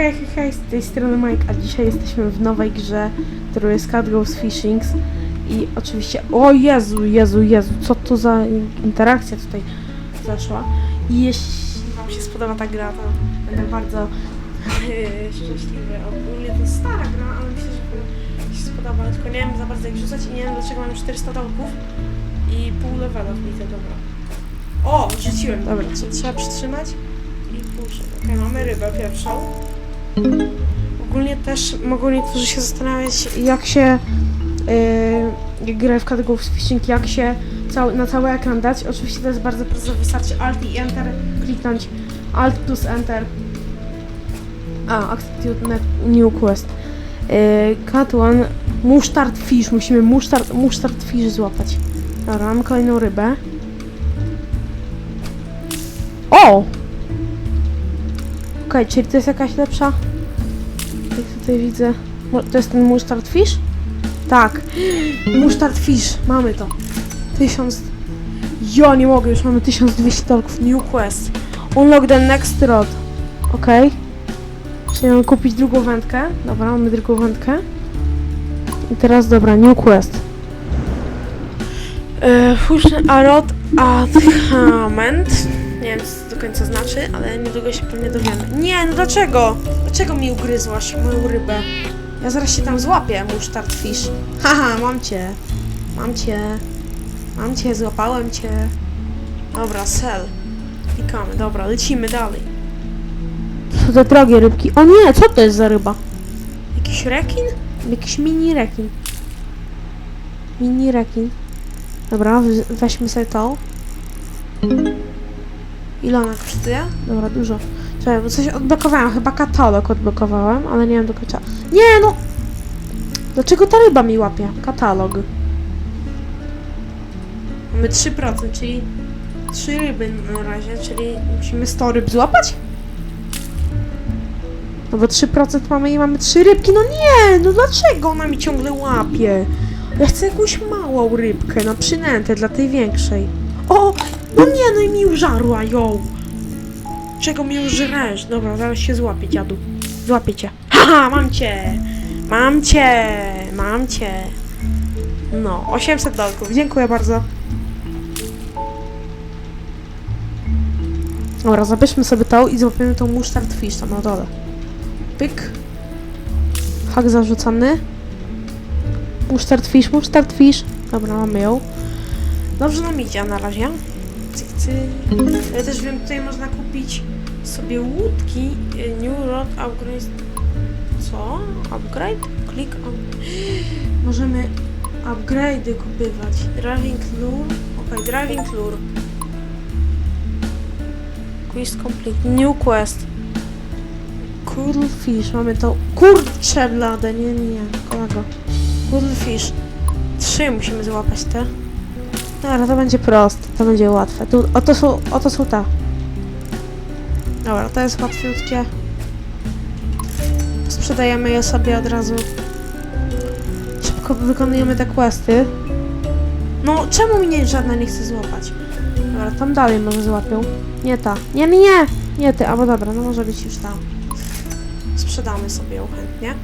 hej, hej, hej, z tej strony Mike, a dzisiaj jesteśmy w nowej grze, którą jest Cat Goes Fishings i oczywiście, o Jezu, Jezu, Jezu, co to za interakcja tutaj zaszła i jeśli wam się spodoba ta gra, to będę bardzo szczęśliwy. Ogólnie to stara gra, ale myślę, że wam się spodoba, tylko nie wiem za bardzo jak rzucać i nie wiem dlaczego mam 400 dolków i pół levela wbite, dobra. O, rzuciłem, dobra, trzeba przytrzymać i puszczę. Okej, mamy rybę pierwszą. Ogólnie też mogą niektórzy się zastanawiać, jak się yy, jak w kategorię fishing, jak się cały, na cały ekran dać. Oczywiście to jest bardzo proste, wystarczy Alt i Enter kliknąć. Alt plus Enter. A, Accept New Quest. Yy, cut one. Fish. Musimy musztard, musztard fish złapać. Dobra, mamy kolejną rybę. O! Okej, czyli to jest jakaś lepsza? Jak tutaj widzę. To jest ten musztard fish? Tak. Musztard fish. Mamy to. Tysiąc... Jo, nie mogę, już mamy 1200 dolków. New quest. Unlock the next rod. Okej. Czyli mamy kupić drugą wędkę. Dobra, mamy drugą wędkę. I teraz, dobra, new quest. Yy, Push a rod attachment. Nie wiem, co do końca znaczy, ale niedługo się pewnie dowiemy. Nie, no dlaczego? Dlaczego mi ugryzłaś moją rybę? Ja zaraz się tam złapię, musztard fish. Haha, mam cię. Mam cię. Mam cię, złapałem cię. Dobra, sell. Klikamy, dobra, lecimy dalej. To są te drogie rybki. O nie, co to jest za ryba? Jakiś rekin? Jakiś mini rekin. Mini rekin. Dobra, we- weźmy sobie to. Ile ona kosztuje? Dobra, dużo. Czekaj, bo coś odblokowałem, chyba katalog odblokowałem, ale nie wiem do końca. Nie no! Dlaczego ta ryba mi łapie? Katalog. Mamy 3%, czyli 3 ryby na razie, czyli musimy 100 ryb złapać? No bo 3% mamy i mamy 3 rybki, no nie! No dlaczego ona mi ciągle łapie? Ja chcę jakąś małą rybkę na przynętę dla tej większej. O! No nie, no i mi użarła ją! Czego mnie już żresz? Dobra, zaraz się złapię, dziadu. Złapię cię. Haha, mam cię! Mam cię! Mam cię! No, 800 dolków. Dziękuję bardzo. Dobra, zabierzmy sobie tą i złapiemy tą musztard fish tam na dole. Pyk. Hak zarzucony. Musztard fish, musztard fish. Dobra, mamy ją. Dobrze nam idzie na razie. Cyk. Ja też wiem, tutaj można kupić sobie łódki. y, New Road Upgrade. Co? Upgrade? Click on. Możemy upgrade'y kupywać. Driving lure. Okej, driving lure. Quest complete. New quest. Cuddlefish. Mamy to. Kurcze blade. Nie, nie, nie. Kolego. Cuddlefish. Trzy musimy złapać te. Dobra, to będzie proste, to będzie łatwe. Tu, oto są, oto są te. Dobra, to jest łatwiutkie. Sprzedajemy je sobie od razu. Szybko wykonujemy te questy. No, czemu mnie żadna nie chce złapać? Dobra, tam dalej może złapią. Nie ta. Nie, nie, nie! Nie ty, albo dobra, no może być już ta. Sprzedamy sobie ją chętnie.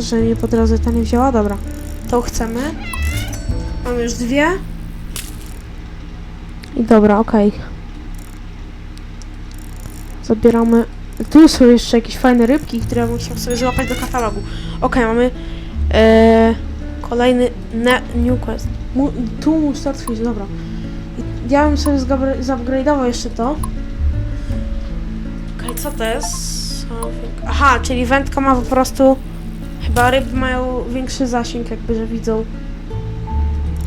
Że mnie po drodze ta nie wzięła, dobra. To chcemy. Mamy już dwie. I dobra, okej. Zabieramy. Tu są jeszcze jakieś fajne rybki, które chciał sobie złapać do katalogu. Okej, mamy e, kolejny ne, New Quest. Mu, tu musztard fish, dobra. Ja bym sobie zupgrade'ował jeszcze to. Okej, co to jest? Aha, czyli wędka ma po prostu Chyba ryby mają większy zasięg, jakby, że widzą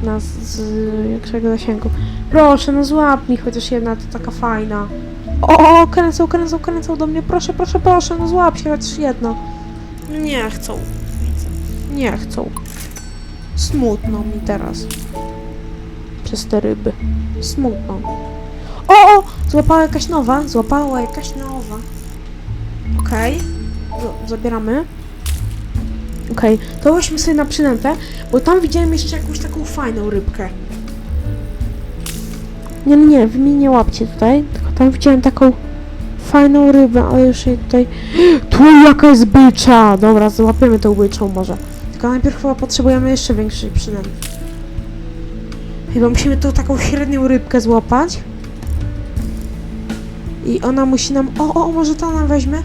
nas z większego zasięgu. Proszę, no złap mi chociaż jedna, to taka fajna. O, kręcą, kręcą, kręcą do mnie. Proszę, proszę, proszę, no złap się chociaż jedno. Nie chcą. Nie chcą. Smutno mi teraz. Przez te ryby. Smutno. O, o! Złapała jakaś nowa. Złapała jakaś nowa. Okej. Z- Zabieramy. Okej, to weźmy sobie na przynętę, bo tam widziałem jeszcze jakąś taką fajną rybkę. Nie, nie, nie, wy mnie nie łapcie tutaj, tylko tam widziałem taką fajną rybę, ale już jej tutaj... Tu jaka jest bycza! Dobra, złapiemy tą byczą może. Tylko najpierw chyba potrzebujemy jeszcze większej przynęty. Chyba musimy tu taką średnią rybkę złapać. I ona musi nam... O, o, może to nam weźmie?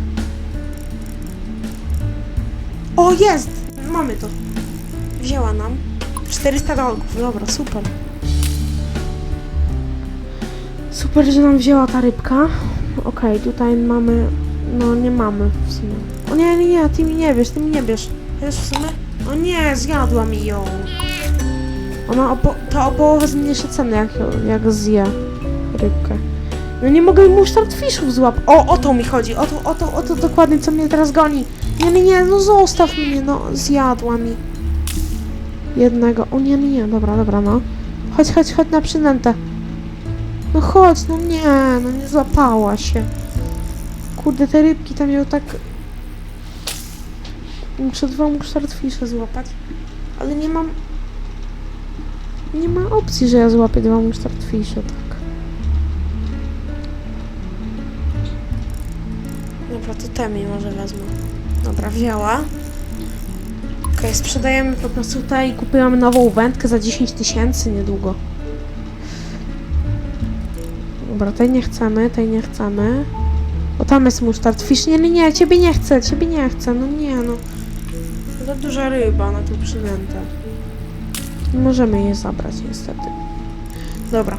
O, jest! Mamy to. Wzięła nam. 400 dolków, dobra, super. Super, że nam wzięła ta rybka. Okej, tutaj mamy... No, nie mamy w sumie. O nie, nie, nie, ty mi nie bierz, ty mi nie bierz. Jest w sumie? O nie, zjadła mi ją. Ona o, po, to o połowę zmniejszy cenę, jak, jak zje rybkę. No nie mogę mu startfishów złapać. O, o to mi chodzi, o to, o to, o to dokładnie, co mnie teraz goni. Nie, nie, nie, no zostaw mnie, no, zjadła mi. Jednego, o nie, nie, nie, dobra, dobra, no. Chodź, chodź, chodź na przynętę. No chodź, no nie, no nie złapała się. Kurde, te rybki tam ją tak... Muszę dwa musztardfisze złapać, ale nie mam... Nie ma opcji, że ja złapię dwa musztardfisze, tak. Dobra, to te mi może wezmę. Dobra, wzięła. Okej, sprzedajemy po prostu te i kupujemy nową wędkę za 10 tysięcy niedługo. Dobra, tej nie chcemy, tej nie chcemy. Bo tam jest musztard fish. Nie, nie, nie, ciebie nie chcę, ciebie nie chcę. No nie, no. Za duża ryba na tą przynętę. Nie możemy jej zabrać niestety. Dobra.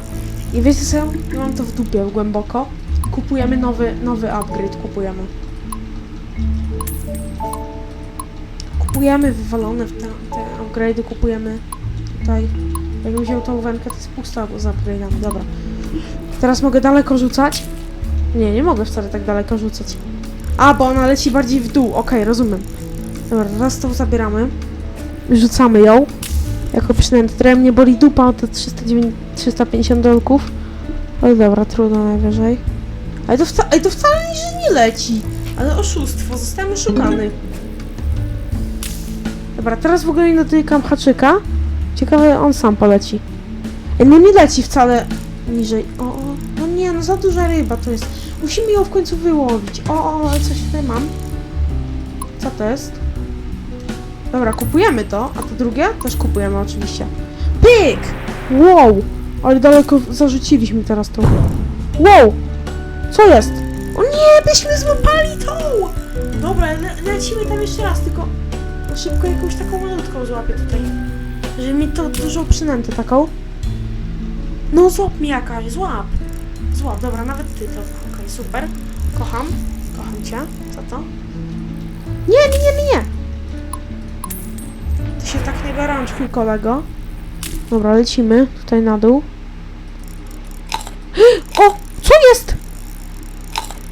I wiecie co? Mam to w dupie głęboko. Kupujemy nowy, nowy upgrade, kupujemy. Kupujemy wywalone w te, te upgrade'y, kupujemy tutaj. Jakbym wziął tą wędkę, to jest pusta z upgrade'ami, dobra. Teraz mogę daleko rzucać? Nie, nie mogę wcale tak daleko rzucać. A, bo ona leci bardziej w dół, okej, rozumiem. Dobra, teraz tą zabieramy. Rzucamy ją. Jako przynętę. Trochę mnie boli dupa, to 309, 350 dolków. Ale dobra, trudno najwyżej. Ale to, wca- ale to wcale nie, że nie leci. Ale oszustwo, zostałem oszukany. Dobra, teraz w ogóle nie dotykam haczyka. Ciekawe, on sam poleci. No nie leci wcale niżej. O, o, no nie, no za duża ryba to jest. Musimy ją w końcu wyłowić. O, o, coś tutaj mam. Co to jest? Dobra, kupujemy to, a to drugie też kupujemy oczywiście. Pyk! Wow! Ale daleko zarzuciliśmy teraz to. Wow! Co jest? O nie, byśmy złapali tą! Dobra, le lecimy tam jeszcze raz, tylko szybko jakąś taką malutką złapię tutaj. Żeby mieć to dużą przynętę taką. No złap mi jakaś, złap. Złap, dobra, nawet ty to. Okej, super. Kocham. Kocham cię. Co to? Nie, nie, nie, nie. Ty się tak nie gorączkuj, kolego. Dobra, lecimy tutaj na dół. O! Co jest?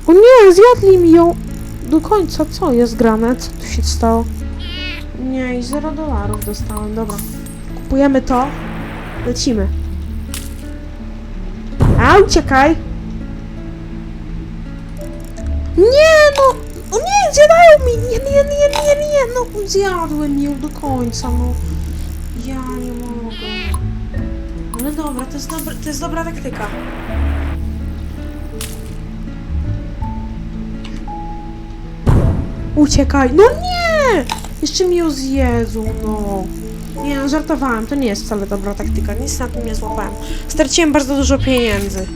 O nie, zjadli mi ją do końca. Co jest grane? Co tu się stało? I 0 dolarów dostałem. Dobra. Kupujemy to. Lecimy. A, uciekaj! Nie, no! O nie, zjadają mi! Nie, nie, nie, nie, nie! No, zjadłem ją do końca, no. Ja nie mogę. Ale dobra, to jest, dobra, to jest dobra taktyka. Uciekaj! No nie! Jeszcze mi ją zjedzą, no. Nie, no żartowałem, to nie jest wcale dobra taktyka. Nic na tym nie złapałem. Straciłem bardzo dużo pieniędzy.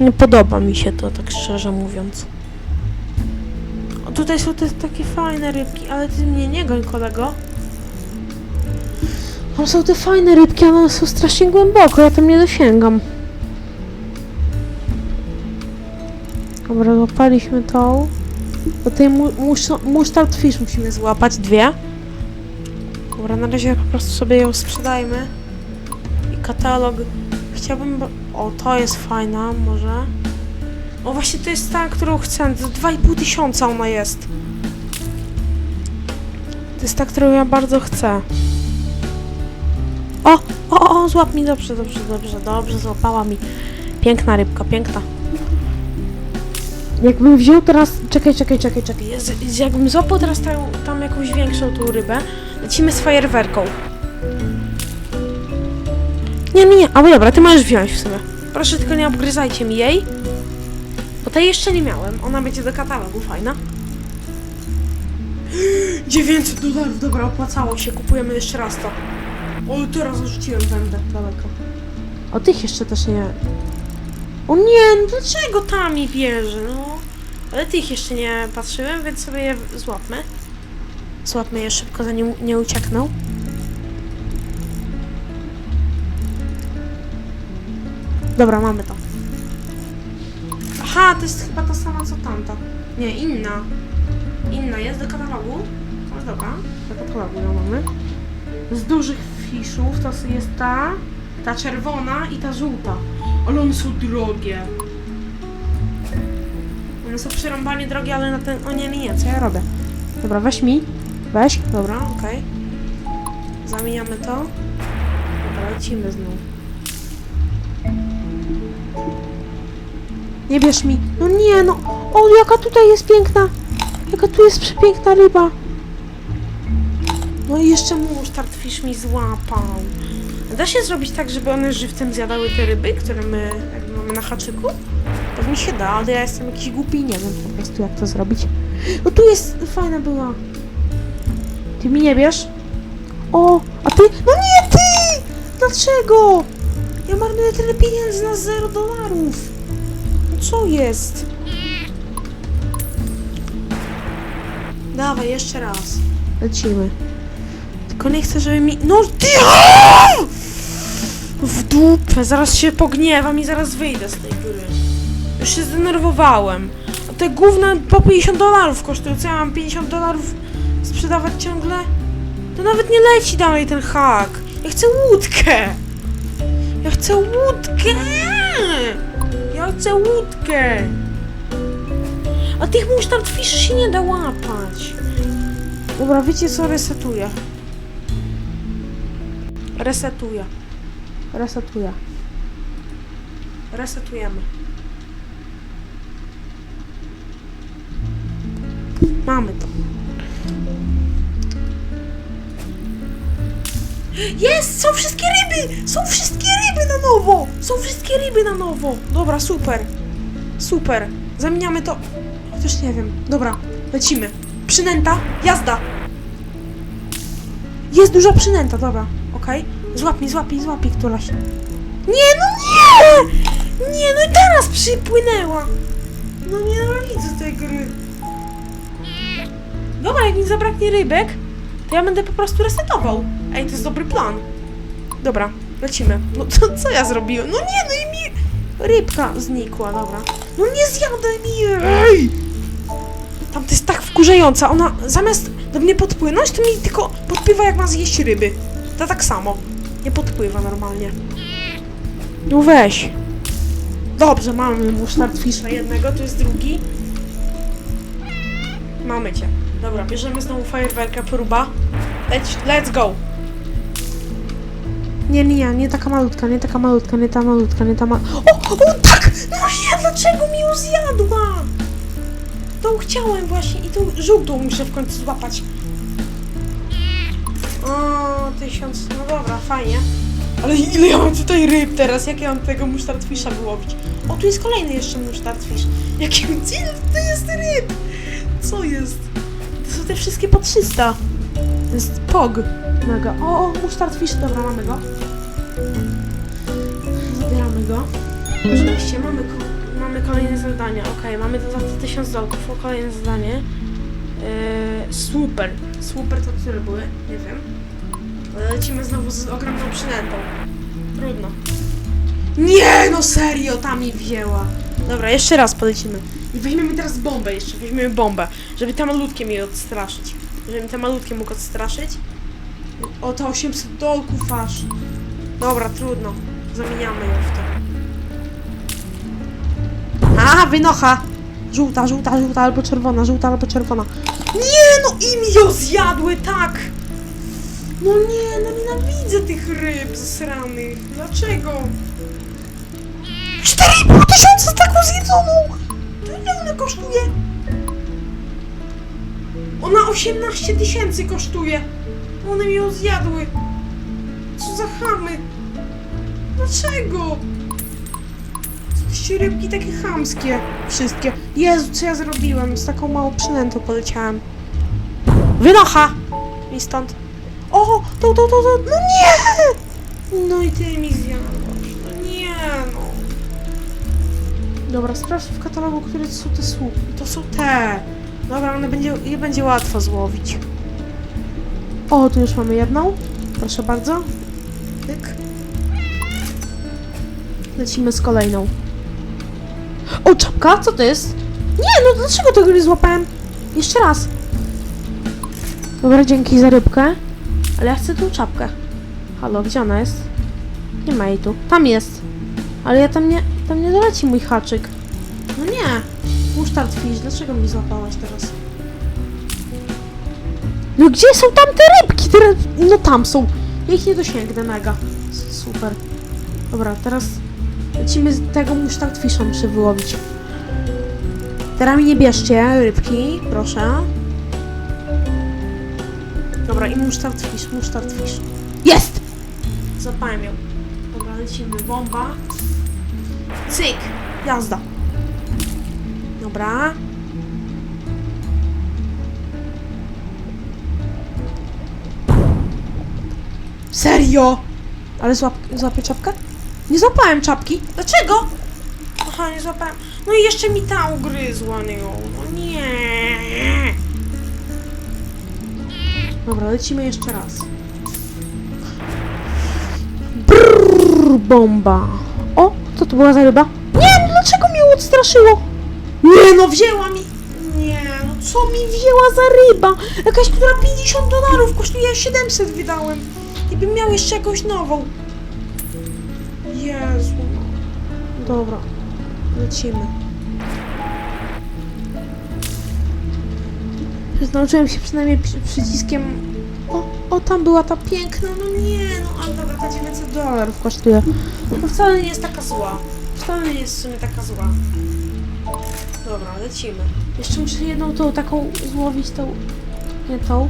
Nie podoba mi się to, tak szczerze mówiąc. O, tutaj są te takie fajne rybki, ale ty mnie nie goń, kolego. Tam są te fajne rybki, ale one są strasznie głęboko, ja tam nie dosięgam. Dobra, złapaliśmy tą. Do tej mu musz- mustard fish musimy złapać dwie. Dobra, na razie po prostu sobie ją sprzedajmy. I katalog. Chciałbym. bo- O, to jest fajna, może. O, właśnie to jest ta, którą chcę. Za 2,5 tysiąca ona jest. To jest ta, którą ja bardzo chcę. O, o, o, złap mi, dobrze, dobrze, dobrze, dobrze, złapała mi. Piękna rybka, piękna. Jakbym wziął teraz. Czekaj, czekaj, czekaj, czekaj. Jakbym złapał teraz tam, tam jakąś większą tą rybę, lecimy z fajerwerką. Nie, nie, nie. A dobra, ty możesz wziąć w sumie. Proszę tylko nie obgryzajcie mi jej. Bo tej jeszcze nie miałem. Ona będzie do katalogu, fajna. 900 dolarów, dobra, opłacało się. Kupujemy jeszcze raz to. O, teraz rzuciłem będę daleko. O tych jeszcze też nie. O nie, no dlaczego tam mi bierze, no? Ale tych jeszcze nie patrzyłem, więc sobie je złapmy. Złapmy je szybko, zanim nie uciekną. Dobra, mamy to. Aha, to jest chyba ta sama co tamta. Nie, inna. Inna jest do katalogu. No dobra, do katalogu ją mamy. Z dużych fiszów to jest ta, ta czerwona i ta żółta. Ale one są drogie. One są przerąbanie drogie, ale na ten... O nie, nie, nie, co ja robię? Dobra, weź mi. Weź, dobra, okej. Zamieniamy to. Dobra, lecimy z nią. Nie bierz mi. No nie, no. O, jaka tutaj jest piękna. Jaka tu jest przepiękna ryba. No i jeszcze musztard fish mi złapał. Da się zrobić tak, żeby one żywcem zjadały te ryby, które my jakby mamy na haczyku? Pewnie się da, ale ja jestem jakiś głupi i nie wiem po prostu jak to zrobić. No tu jest, fajna była. Ty mi nie bierz? O, a ty? No nie ty! Dlaczego? Ja marnuję tyle pieniędzy na 0 dolarów. No Co jest? Dawaj, jeszcze raz. Lecimy. Tylko nie chcę, żeby mi... No ty! Dupę, zaraz się pogniewam i zaraz wyjdę z tej gry. Już się zdenerwowałem. A te gówna po 50 dolarów kosztują. Co ja mam 50 dolarów sprzedawać ciągle? To nawet nie leci dalej ten hak. Ja chcę łódkę. Ja chcę łódkę. Ja chcę łódkę. A tych musztard fish się nie da łapać. Dobra, wiecie co? Resetuję. Resetuję. Resetuję. Resetujemy. Mamy to. Jest! Są wszystkie ryby! Są wszystkie ryby na nowo! Są wszystkie ryby na nowo! Dobra, super. Super. Zamieniamy to. Chociaż nie wiem. Dobra, lecimy. Przynęta, jazda! Jest duża przynęta, dobra, okej. Złap mi, złap mi, złap mi któraś. Nie, no nie! Nie, no i teraz przypłynęła! No nienawidzę tej gry. Dobra, jak mi zabraknie rybek, to ja będę po prostu resetował. Ej, to jest dobry plan. Dobra, lecimy. No to co ja zrobiłem? No nie, no i mi rybka znikła, dobra. No nie zjadę mi jej! Ej! Tam to jest tak wkurzająca. Ona zamiast do mnie podpłynąć, to mi tylko podpływa jak ma zjeść ryby. To tak samo. Nie podpływa normalnie. No weź. Dobrze, mamy musztard fisza jednego, to jest drugi. Mamy cię. Dobra, bierzemy znowu fajerwerkę, próba. Leć, let's go. Nie, nie, nie, taka malutka, nie taka malutka, nie ta malutka, nie ta ma... O, o, tak! No nie, dlaczego mi ją zjadła? Tą chciałem właśnie i tą żółtą muszę w końcu złapać. Tysiąc, no dobra, fajnie. Ale ile ja mam tutaj ryb teraz? Jak ja mam tego musztardfisza wyłowić? O, tu jest kolejny jeszcze musztardfisz. Jaki ile to jest ryb? Co jest? To są te wszystkie po 300. To jest pog. Mega. O, o, musztardfisz, dobra, mamy go. Zabieramy go. Oczywiście, mamy, mamy kolejne zadanie. Okej, mamy to za te 1000 dolków. O, kolejne zadanie. Yy, super. Super to które były? Nie wiem. Lecimy znowu z ogromną przynętą. Trudno. Nie, no serio, ta mi wzięła. Dobra, jeszcze raz polecimy. I weźmiemy teraz bombę jeszcze, weźmiemy bombę, żeby te malutkie mnie odstraszyć. Żeby te malutkie mógł odstraszyć. O, to 800 dolków aż. Dobra, trudno. Zamieniamy ją w to. A, wynocha! Żółta, żółta, żółta albo czerwona, żółta albo czerwona. Nie, no i mi ją zjadły, tak! No nie, no nienawidzę tych ryb zesranych. Dlaczego? 4,5 tysiąca taką zjedzoną! To ile ona kosztuje? Ona 18 tysięcy kosztuje. One mi ją zjadły. Co za chamy? Dlaczego? Jakieś rybki takie chamskie. Wszystkie. Jezu, co ja zrobiłem? Z taką małą przynętą poleciałem. Wynocha! I stąd. O, to, to, to, to. No nie! No i ty mi zjadłaś. No nie, no. Dobra, sprawdź w katalogu, które to są te słupy. To są te. Dobra, one będzie, je będzie łatwo złowić. O, tu już mamy jedną. Proszę bardzo. Tyk. Lecimy z kolejną. O, czapka? Co to jest? Nie, no dlaczego tego nie złapałem? Jeszcze raz. Dobra, dzięki za rybkę. Ale ja chcę tą czapkę. Halo, gdzie ona jest? Nie ma jej tu. Tam jest. Ale ja tam nie, tam nie doleci mój haczyk. No nie. Musztard fish, dlaczego mi złapałaś teraz? No gdzie są tam te rybki? Teraz, no tam są. Ja ich nie dosięgnę, mega. Super. Dobra, teraz lecimy z tego musztard fisha muszę wyłowić. Teraz mi nie bierzcie rybki, proszę. Dobra, i musztard fish, musztard fish. Jest! Zapałem ją. Dobra, lecimy. Bomba. Cyk! Jazda. Dobra. Serio? Ale złap, złapię czapkę? Nie złapałem czapki. Dlaczego? Aha, nie złapałem. No i jeszcze mi ta ugryzła ją. No nie. Dobra, lecimy jeszcze raz. Brrr, bomba. O, co to była za ryba? Nie, no dlaczego mnie odstraszyło? Nie, no wzięła mi... Nie, no co mi wzięła za ryba? Jakaś, która 50 dolarów kosztuje, 700 wydałem. I bym miał jeszcze jakąś nową. Jezu. Dobra, lecimy. Nauczyłem się przynajmniej przy, przyciskiem... O, o, tam była ta piękna, no nie, no ale dobra, ta 900 dolarów kosztuje. No wcale nie jest taka zła. Wcale nie jest w sumie taka zła. Dobra, lecimy. Jeszcze muszę jedną tą taką złowić, tą... Nie tą.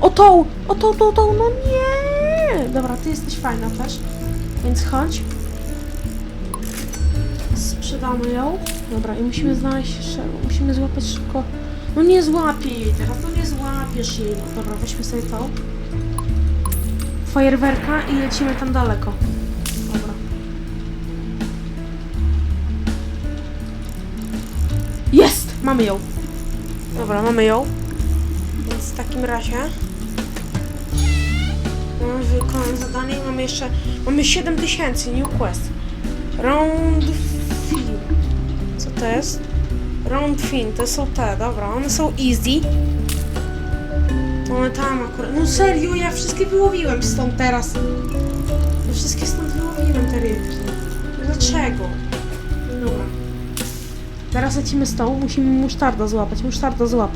O tą! O tą, tą, tą, no nie! Dobra, ty jesteś fajna też. Więc chodź. Sprzedamy ją. Dobra, i musimy znaleźć. Musimy złapać szybko... No nie złapię jej teraz, no nie złapiesz jej. No dobra, weźmy sobie tą. Fajerwerka i lecimy tam daleko. Dobra. Jest! Mamy ją. Dobra, mamy ją. Więc w takim razie... Mamy wykonane zadanie i mamy jeszcze... Mamy 7000 New Quest. Round Fin. Co to jest? Round Fin, to są te, dobra, one są easy. One tam akurat... No serio, ja wszystkie wyłowiłem stąd teraz. Ja wszystkie stąd wyłowiłem te rybki. Dlaczego? Dobra. Teraz lecimy z tą, musimy musztarda złapać. Musztarda złap.